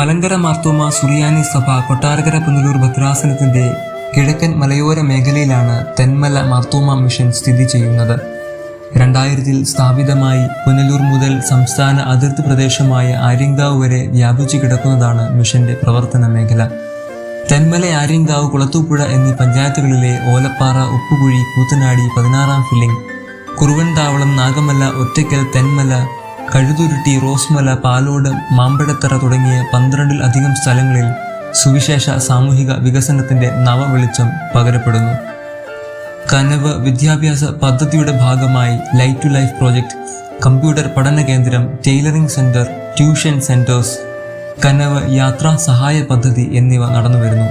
മലങ്കര മാർത്തോമ സുറിയാനി സഭ കൊട്ടാരകര പുനലൂർ ഭദ്രാസനത്തിന്റെ കിഴക്കൻ മലയോര മേഖലയിലാണ് തെന്മല മാർത്തോമ മിഷൻ സ്ഥിതി ചെയ്യുന്നത്. രണ്ടായിരത്തിൽ സ്ഥാപിതമായി പുനലൂർ മുതൽ സംസ്ഥാന അതിർത്തി പ്രദേശമായ ആര്യങ്കാവ് വരെ വ്യാപിച്ചു കിടക്കുന്നതാണ് മിഷന്റെ പ്രവർത്തന മേഖല. തെന്മല ആര്യങ്കാവ് കുളത്തൂപ്പുഴ എന്നീ പഞ്ചായത്തുകളിലെ ഓലപ്പാറ ഉപ്പുകുഴി കൂത്തനാടി പതിനാറാം ഫില്ലിംഗ് കുറുവൻതാവളം നാഗമല ഒറ്റയ്ക്കൽ തെന്മല കഴുതുരുട്ടി റോസ്മല പാലോട് മാമ്പഴത്തറ തുടങ്ങിയ പന്ത്രണ്ടിൽ അധികം സ്ഥലങ്ങളിൽ സുവിശേഷ സാമൂഹിക വികസനത്തിന്റെ നവവെളിച്ചം പകരപ്പെടുന്നു. കനവ് വിദ്യാഭ്യാസ പദ്ധതിയുടെ ഭാഗമായി light to life project computer പഠന കേന്ദ്രം tailoring centre tuition centres Kanavu യാത്രാ സഹായ പദ്ധതി എന്നിവ നടന്നുവരുന്നു.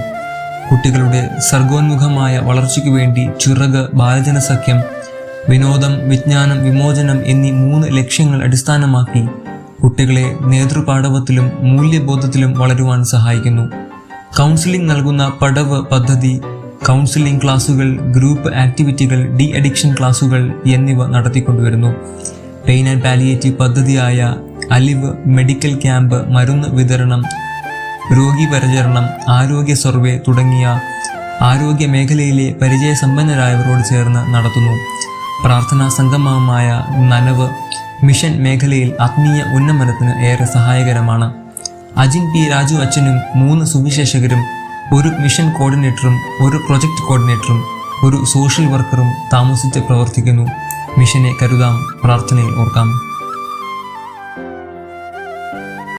കുട്ടികളുടെ സർഗോന്മുഖമായ വളർച്ചയ്ക്കു വേണ്ടി ചിറക് ബാലജന സഖ്യം വിനോദം വിജ്ഞാനം വിമോചനം എന്നീ മൂന്ന് ലക്ഷ്യങ്ങൾ അടിസ്ഥാനമാക്കി കുട്ടികളെ നേതൃപാടവത്തിലും മൂല്യബോധത്തിലും വളരുവാൻ സഹായിക്കുന്നു. കൗൺസിലിംഗ് നൽകുന്ന പടവ് പദ്ധതി കൗൺസിലിംഗ് ക്ലാസുകൾ ഗ്രൂപ്പ് ആക്ടിവിറ്റികൾ ഡി അഡിക്ഷൻ ക്ലാസുകൾ എന്നിവ നടത്തിക്കൊണ്ടുവരുന്നു. പെയിൻ ആൻഡ് പാലിയേറ്റീവ് പദ്ധതിയായ അലിവ് മെഡിക്കൽ ക്യാമ്പ് മരുന്ന് വിതരണം രോഗി പരിചരണം ആരോഗ്യ സർവേ തുടങ്ങിയ ആരോഗ്യ മേഖലയിലെ പരിചയസമ്പന്നരായവരോട് ചേർന്ന് നടത്തുന്നു. പ്രാർത്ഥനാ സംഗമമായ നനവ് മിഷൻ മേഖലയിൽ ആത്മീയ ഉന്നമനത്തിന് ഏറെ സഹായകരമാണ്. അജിൻ പി രാജു അച്ഛനും മൂന്ന് സുവിശേഷകരും ഒരു മിഷൻ കോർഡിനേറ്ററും ഒരു പ്രൊജക്ട് കോർഡിനേറ്ററും ഒരു സോഷ്യൽ വർക്കറും താമസിച്ച് പ്രവർത്തിക്കുന്നു. മിഷനെ കരുതാം. പ്രാർത്ഥനയിൽ ഓർക്കാം.